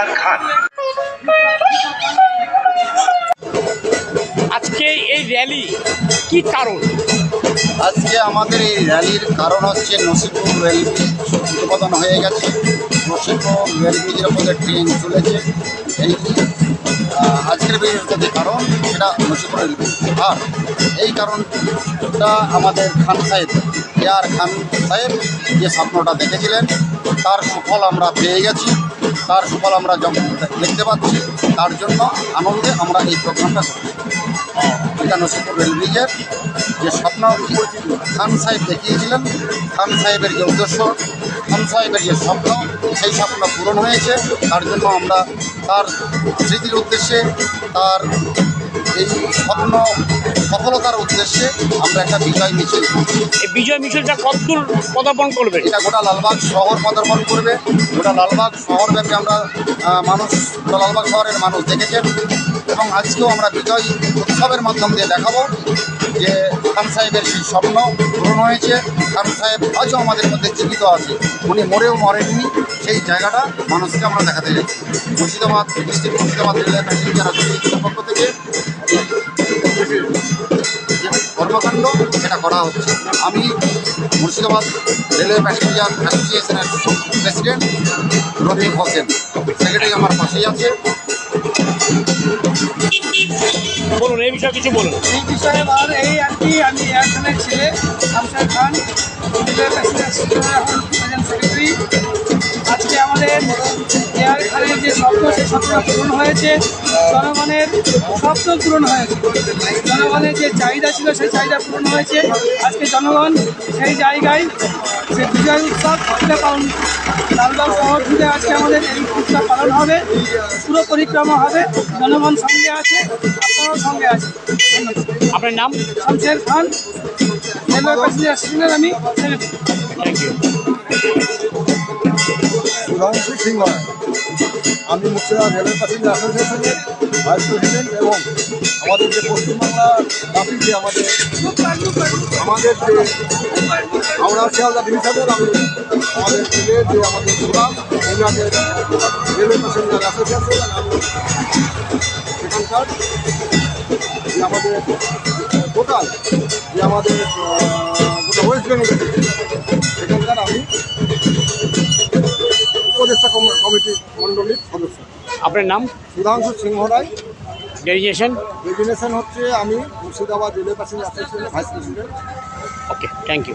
আর খান। আজকে এই র্যালি কি কারণ? আজকে আমাদের এই র্যালির কারণ হচ্ছে নসিপুর রেল ব্রিজ উদ্বোধন হয়ে গেছে। নসিপুর রেল ব্রিজের উপরে ট্রেন চলেছে। এই আজকের যে কারণ সেটা নসিপুর রেল ব্রিজ আর এই কারণটা আমাদের খান সাহেব এয়ার খান সাহেব যে স্বপ্নটা দেখেছিলেন তার সুফল আমরা পেয়ে গেছি। তার সুফল আমরা যখন দেখতে পাচ্ছি, তার জন্য আনন্দে আমরা এই প্রোগ্রামটা করছি। এটা নসিপুর যে স্বপ্ন খান সাহেব দেখিয়েছিলেন। খান সাহেবের যে উদ্দেশ্য, খান সাহেবের যে স্বপ্ন, সেই স্বপ্ন পূরণ হয়েছে। তার জন্য আমরা তার স্মৃতির উদ্দেশ্যে, তার এই স্বপ্ন সফলতার উদ্দেশ্যে আমরা একটা বিজয় মিছিল এই বিজয় মিছিলটা কতদূর পদার্পণ করবে? এটা গোটা লালবাগ শহর পদার্পণ করবে। গোটা লালবাগ শহরব্যাপী আমরা মানুষ গোটা লালবাগ শহরের মানুষ দেখেছেন এবং আজকেও আমরা বিজয় উৎসবের মাধ্যম দিয়ে দেখাবো যে খান সাহেবের সেই স্বপ্ন পূরণ হয়েছে। খান সাহেব আজও আমাদের মধ্যে জীবিত আছে। উনি মরেও মরেননি। সেই জায়গাটা মানুষকে আমরা দেখাতে যাচ্ছি। Murshidabad district Murshidabad railway passenger অ্যাসোসিয়েশনের পক্ষ থেকে কর্মকাণ্ড সেটা করা হচ্ছে। আমি মুর্শিদাবাদ রেলওয়ে প্যাসেঞ্জার অ্যাসোসিয়েশনের প্রেসিডেন্ট রফিক হোসেন। সেক্রেটারি আমার পাশেই আছে। বলুন এই বিষয়ে কিছু বলুন। এই বিষয়ে আমার এই আর কি আমি এয়ার খানের ছেলে শামসার খান রেলওয়ে প্যাসেঞ্জার খানের যে স্বপ্ন সেই স্বপ্ন পূরণ হয়েছে। জনগণের স্বপ্ন পূরণ হয়েছে। জনগণের যে চাহিদা ছিল সেই চাহিদা পূরণ হয়েছে। আজকে জনগণ সেই জায়গায় সে বিজয় উৎসব পালন লালবাগ শহর জুড়ে আজকে আমাদের এই উৎসব পালন হবে। পুরো পরিক্রমা হবে। জনগণ সঙ্গে আছে আপনারাও সঙ্গে আছে আপনার নাম? শামশের খান। রেলওয়ে প্যাসেঞ্জার স্টেশনের আমি। থ্যাংক ইউ সুধাংশু সিংহ আমি মুর্শিদাবাদ রেলওয়ে প্যাসেঞ্জার অ্যাসোসিয়েশনের ভাইস প্রেসিডেন্ট এবং আমাদের যে পশ্চিমবাংলা ট্রাফিক যে আমাদের আমাদের যে হাওড়া, শিয়ালদা ডিভিশনের আমি আমাদের রেলের যে আমাদের programme united railway passenger association আমি সেখানকার যে আমাদের টোটাল যে আমাদের ওয়েস্ট বেঙ্গল সেখানকার আমি কম- কমিটির মণ্ডলীর সদস্য। আপনার নাম? সুধাংশু সিংহ রায়। ডেজিনেশন গ্রাজুয়েশন হচ্ছে আমি মুর্শিদাবাদ রেলওয়ে পাশে অ্যাসোসিয়েশনের vice president. Okay thank you.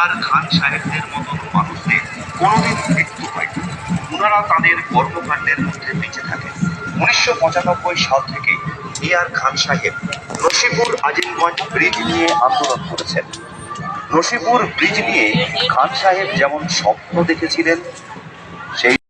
আর খান সাহেবদের মতন মানুষদের কোনোদিন মৃত্যু হয়নি। ওনারা তাদের কর্মকাণ্ডের মধ্যে বেঁচে থাকেন। উনিশশো পঁচানব্বই সাল থেকে এ আর খান সাহেব রশিপুর আজিমগঞ্জ ব্রিজ নিয়ে আন্দোলন করেছেন। রশিপুর ব্রিজ নিয়ে খান সাহেব যেমন স্বপ্ন দেখেছিলেন